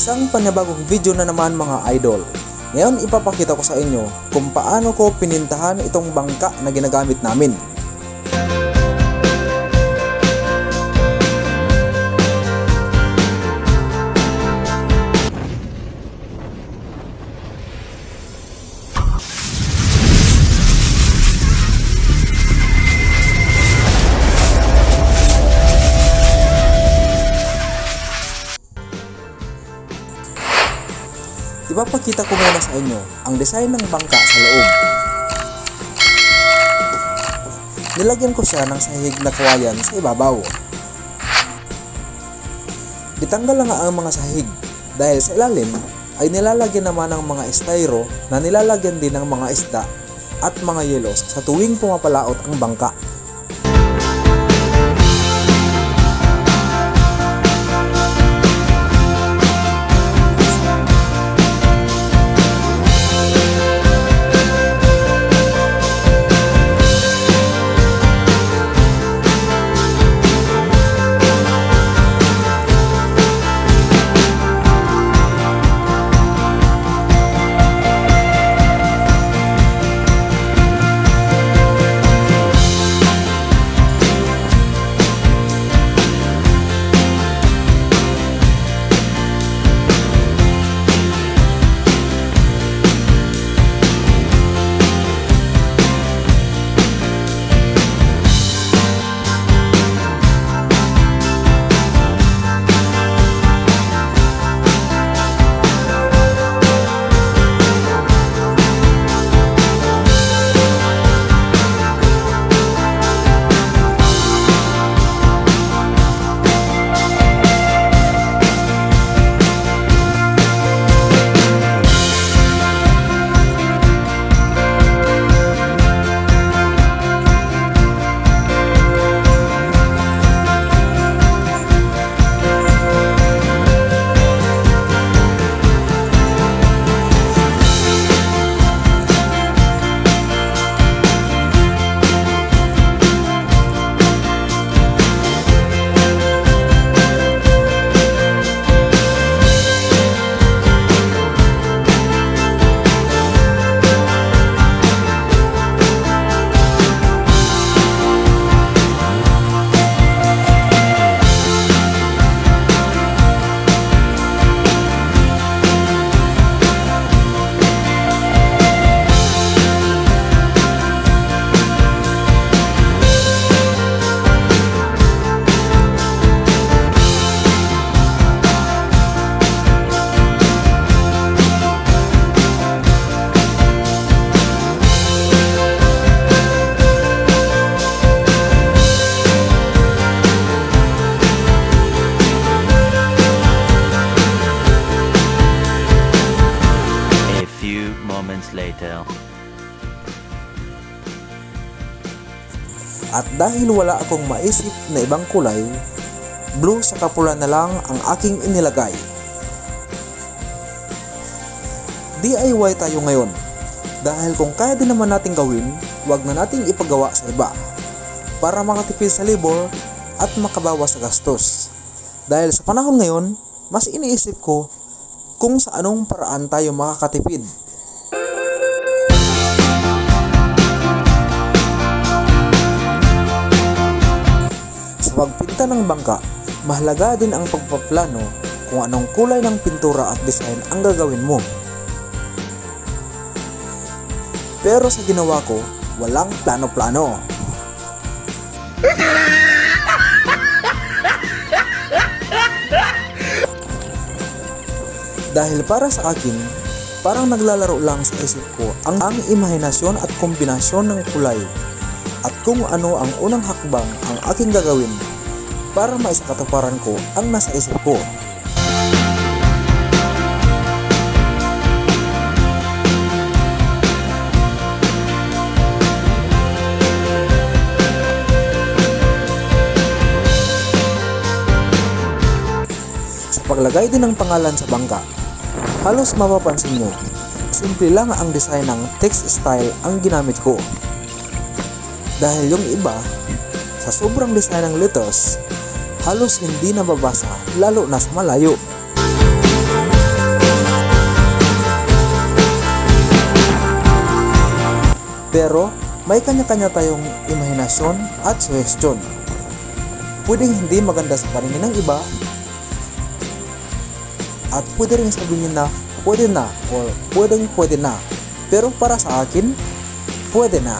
Isang panibagong video na naman mga idol. Ngayon ipapakita ko sa inyo kung paano ko pinintahan itong bangka na ginagamit namin. Ipapakita ko muna sa inyo ang design ng bangka sa loob. Nilagyan ko siya ng sahig na kawayan sa ibabaw. Ditanggal lang ang mga sahig dahil sa ilalim ay nilalagyan naman ng mga styro na nilalagyan din ng mga isda at mga yelos sa tuwing pumapalaot ang bangka. At dahil wala akong maisip na ibang kulay, blue sa kapula na lang ang aking inilagay. DIY tayo ngayon. Dahil kung kaya din naman natin gawin, wag na nating ipagawa sa iba. Para makatipid sa labor at makabawas sa gastos. Dahil sa panahon ngayon, mas iniisip ko kung sa anong paraan tayo makakatipid. Pagpinta ng bangka, mahalaga din ang pagpaplano kung anong kulay ng pintura at design ang gagawin mo. Pero sa ginawa ko, walang plano-plano. Dahil para sa akin, parang naglalaro lang sa isip ko ang, ang imahinasyon at kombinasyon ng kulay at kung ano ang unang hakbang ang aking gagawin para maisakatuparan ko ang nasa isip ko. Sa paglagay din ng pangalan sa bangka, halos mapapansin nyo, simple lang ang design ng text style ang ginamit ko. Dahil yung iba, sa sobrang design ng letters, halos hindi nababasa lalo na sa malayo. Pero may kanya-kanya tayong imahinasyon at suhestyon. Pwedeng hindi maganda sa paningin ng iba at pwede rin sabihin na pwede na or pwedeng pwede na. Pero para sa akin, pwede na.